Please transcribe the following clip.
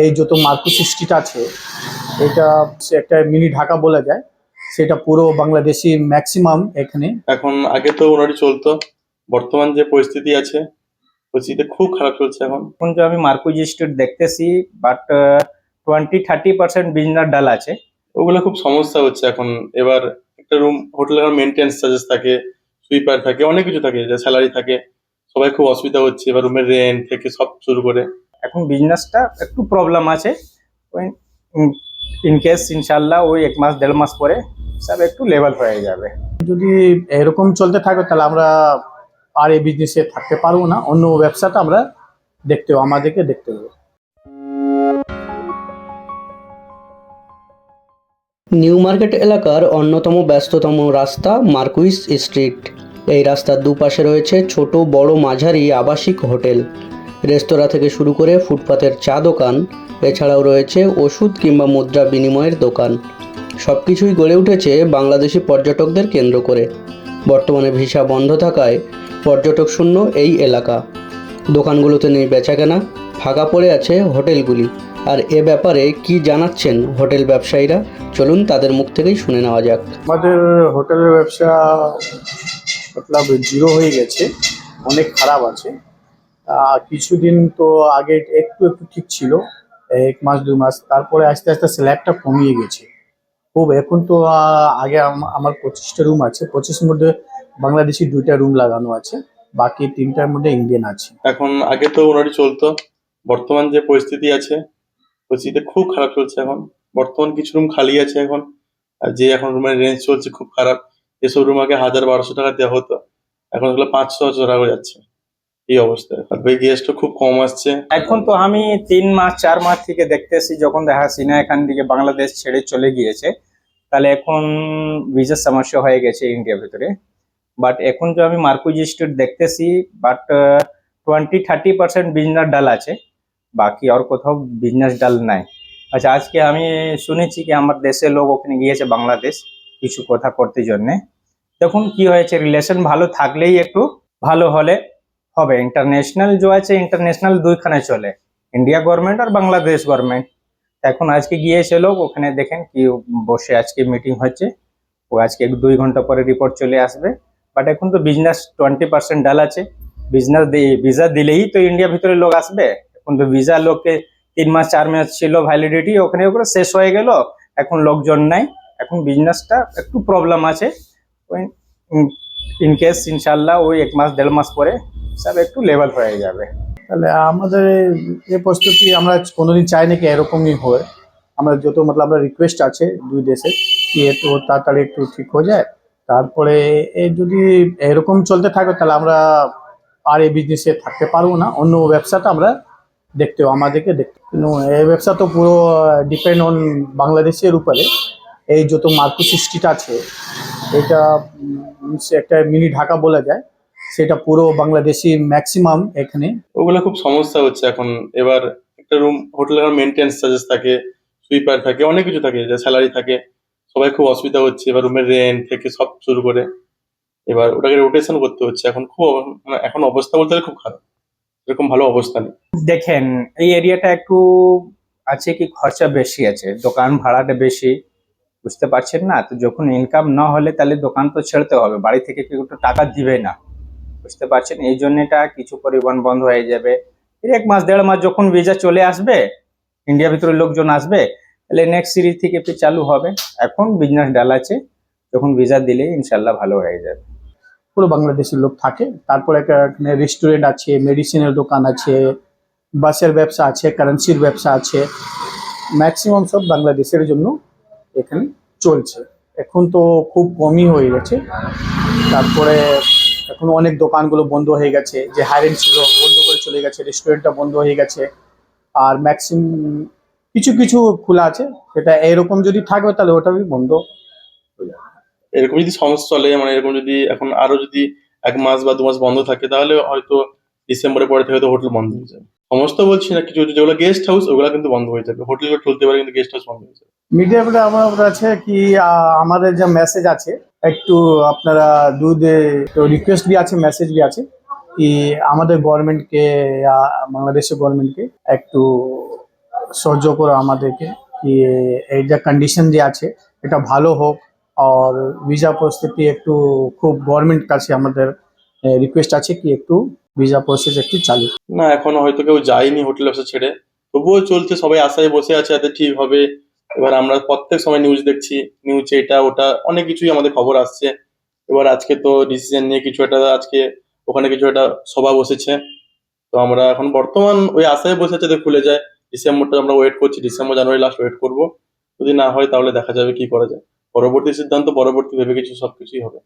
এই যত মার্কু সৃষ্টিটা আছে এটা একটা মিনি ঢাকা বলা যায়। সেটা পুরো বাংলাদেশি ম্যাক্সিমাম এখানে। এখন আগে তো ওনারই চলতো বর্তমান যে পরিস্থিতি আছে পরিস্থিতি খুব খারাপ চলছে এখন। এখন যে আমি মার্কুজ স্ট্রিট দেখতেছি but twenty thirty percent business dull আছে। ওগুলো খুব সমস্যা হচ্ছে এখন। এবার একটা রুম হোটেলের মেনটেন্স চার্জেস থাকে সুইপার থাকে অনেক কিছু থাকে যে স্যালারি থাকে। সবাই খুব অসুবিধা হচ্ছে এবার রুমের রেন্ট থেকে সব শুরু করে। এখন বিজনেসটা একটু প্রবলেম আছে। ওই ইন কেস ইনশাল্লাহ ওই এক মাস দেড় মাস পরে সব একটু লেভেল হয়ে যাবে। যদি এরকম চলতে থাকে তাহলে আমরা আর এই বিজনেসে থাকতে পারব না। অন্য ব্যবসাটা আমরা দেখতে হবে আমাদেরকে দেখতে হবে। নিউ মার্কেট এলাকার অন্যতম ব্যস্ততম রাস্তা মার্কুইস স্ট্রিট। এই রাস্তার দুপাশে রয়েছে ছোট বড় মাঝারি আবাসিক হোটেল। রেস্তোরাঁ থেকে শুরু করে ফুটপাতের চা দোকান, এছাড়াও রয়েছে ওষুধ কিংবা মুদ্রা বিনিময়ের দোকান। সব কিছুই গড়ে উঠেছে বাংলাদেশি পর্যটকদের কেন্দ্র করে। বর্তমানে ভিসা বন্ধ থাকায় পর্যটক শূন্য এই এলাকা। দোকানগুলোতে নেই বেচাকেনা, ফাঁকা পড়ে আছে হোটেলগুলি। আর এ ব্যাপারে কি জানাচ্ছেন হোটেল ব্যবসায়ীরা? চলুন তাদের মুখ থেকেই শুনে নেওয়া যাক। আমাদের হোটেলের ব্যবসা মতলব জিরো হয়ে গেছে, অনেক খারাপ আছে। কিছুদিন তো আগে একটু একটু ঠিক ছিল, এক মাস দু মাস। তারপরে আস্তে আস্তে স্ল্যাবটা কমিয়ে গেছে। খুব এখন তো আগে আম- আমার পঁচিশটা রুম আছে। পঁচিশের মধ্যে বাংলাদেশি দুইটা রুম লাগানো আছে। বাকি তিনটার মধ্যে ইন্ডিয়ান আছে। এখন আগে তো ওনারই চলতো। বর্তমান যে পরিস্থিতি আছে পরিস্থিতি খুব খারাপ চলছে এখন। বর্তমান কিছু রুম খালি আছে এখন। আর যে এখন রুমের রেঞ্জ চলছে খুব খারাপ। এসব রুম আগে হাজার বারোশো টাকা দেওয়া হতো। এখন ওগুলো পাঁচশো টাকা যাচ্ছে। এই অবস্থায় ভাই গেস্টও খুব কম আসছে। এখন তো আমি তিন মাস, চার মাস থেকে দেখতেছি যখন দেখা সিনা এখান থেকে বাংলাদেশ ছেড়ে চলে গিয়েছে। তাহলে এখন ভিসার সমস্যা হয়ে গেছে ইন্ডিয়ার ভিতরে। বাট এখন যে আমি মার্কুজ স্ট্রিট দেখতেছি but twenty thirty percent business dull আছে। বাকি আর কোথাও বিজনেস ডাল নাই। আচ্ছা আজকে আমি শুনেছি কি আমার দেশের লোক ওখানে গিয়েছে বাংলাদেশ কিছু কথা করতে জন্যে। দেখুন কি হয়েছে রিলেশন ভালো থাকলেই একটু ভালো হলে হবে। ইন্টারন্যাশনাল যে আছে ইন্টারন্যাশনাল দুইখানে চলে। ইন্ডিয়া গভর্নমেন্ট আর বাংলাদেশ গভর্নমেন্ট এখন আজকে গিয়েছে লোক, ওখানে দেখেন কি বসে আজকে মিটিং হচ্ছে। ও আজকে দুই ঘণ্টা পরে রিপোর্ট চলে আসবে। বাট এখন তো বিজনেস টোয়েন্টি পার্সেন্ট ডাল আছে। বিজনেস ভিসা দিলেই তো ইন্ডিয়া ভিতরে লোক আসবে। এখন তো ভিসা লোককে তিন মাস, চার মাস ছিল ভ্যালিডিটি ওখানে ওখানে শেষ হয়ে গেল। এখন লোকজন নাই। এখন বিজনেসটা একটু প্রবলেম আছে। ইন কেস ইনশাল্লাহ ওই এক মাস, দেড় মাস পরে সব একটু লেভেল হয়ে যাবে। তাহলে আমাদের এ প্রস্তুতি আমরা কোনোদিন চাই না কি এরকমই হয় আমরা যত মতলব আমরা রিকোয়েস্ট আছে দুই দেশের, কি একটু তাড়াতাড়ি একটু ঠিক হয়ে যায়। তারপরে এ যদি এরকম চলতে থাকে তাহলে আমরা আর এই বিজনেসে থাকতে পারব না। অন্য ব্যবসাটা আমরা দেখতে হবে, আমাদেরকে দেখতে। কিন্তু এই ব্যবসা তো পুরো ডিপেন্ড অন বাংলাদেশের উপরে। এই যত মার্কু সৃষ্টিটা আছে, এটা একটা মিনি ঢাকা বলা যায়। সেটা পুরো বাংলাদেশি ম্যাক্সিমাম এখানে। ওগুলো খুব সমস্যা হচ্ছে এখন। এবার একটা রুম হোটেলের মেনটেন্স চার্জেস থাকে সুইপার থাকে অনেক কিছু থাকে যে স্যালারি থাকে। সবাই খুব অসুবিধা হচ্ছে এবার রুমের রেন্ট থেকে সব শুরু করে। এবার ওটাকে রোটেশন করতে হচ্ছে। এখন খুব মানে এখন অবস্থা বলতে গেলে খুব খারাপ। এরকম ভালো অবস্থা নেই। দেখেন এই এরিয়াটা একটু আছে কি খরচা বেশি আছে দোকান ভাড়াটা বেশি। বুঝতে পারছেন না? তো যখন ইনকাম না হলে তাহলে দোকান তো ছেড়তে হবে। বাড়ি থেকে কেউ টাকা দিবে না। বুঝতে পারছেন? এই জন্য এটা কিছু পরিবহন বন্ধ হয়ে যাবে। এক মাস, দেড় মাস যখন ভিসা চলে আসবে ইন্ডিয়া ভিতরে লোকজন আসবে, তাহলে নেক্সট সিরিজ থেকে চালু হবে। এখন বিজনেস ডাল আছে, যখন ভিসা দিলে ইনশাল্লাহ ভালো হয়ে যাবে। পুরো বাংলাদেশি লোক থাকে। তারপরে একটা- রেস্টুরেন্ট আছে মেডিসিনের দোকান আছে, বাসের ব্যবসা আছে কারেন্সির ব্যবসা আছে। ম্যাক্সিমাম সব বাংলাদেশের জন্য এখানে চলছে। এখন তো খুব কমই হয়ে গেছে। তারপরে এখন অনেক দোকানগুলো বন্ধ হয়ে গেছে। যে হাইরেন্ট ছিল, বন্ধ করে চলে গেছে, রেস্টুরেন্টটা বন্ধ হয়ে গেছে। আর ম্যাক্সিমাম কিছু কিছু খোলা আছে, সেটা এরকম যদি থাকবে তাহলে ওটাই বন্ধ এরকম যদি সমস্যা চলে মানে এরকম যদি এখন আরও যদি এক মাস বা দু মাস বন্ধ থাকে, তাহলে হয়তো ডিসেম্বরের পরে থেকে হয়তো হোটেল বন্ধ হয়ে যাবে। সমস্ত বলছি না, কিছু যেগুলো গেস্ট হাউস ওগুলো কিন্তু বন্ধ হয়ে যাবে। হোটেল চলতে পারে কিন্তু গেস্ট হাউস বন্ধ হয়ে যাবে। মিডিয়া বলে আমার আছে কি আমাদের যে মেসেজ আছে, একটু আপনারা দুধ রিকোয়েস্ট भी আছে মেসেজ বি আছে, কি আমাদের গভর্নমেন্টকে বাংলাদেশের গভর্নমেন্টকে একটু সহ্য করো আমাদেরকে, কি এই যে কন্ডিশন যে আছে, এটা ভালো হোক, আর ভিসা পরিস্থিতি একটু খুব গভর্নমেন্ট কাছে আমাদের রিকোয়েস্ট আছে কি একটু ভিসা প্রসেস একটু চালু না, এখনও হয়তো কেউ যায়নি হোটেল ব্যবসা ছেড়ে। তবুও চলছে, সবাই আশায় বসে আছে যাতে ঠিক হবে। এবার আমরা প্রত্যেক সময় নিউজ দেখছি নিউজে এটা, ওটা, অনেক কিছুই আমাদের খবর আসছে। এবার আজকে তো ডিসিশন নিয়ে কিছু একটা, আজকে ওখানে কিছু একটা সভা বসেছে। তো আমরা এখন বর্তমান ওই আশায় বসে আছে খুলে যায়। ডিসেম্বরটা আমরা ওয়েট করছি ডিসেম্বর জানুয়ারি লাস্ট ওয়েট করব। যদি না হয় তাহলে দেখা যাবে কি করা যায়। পরবর্তী সিদ্ধান্ত, পরবর্তী ভেবে কিছু সবকিছুই হবে।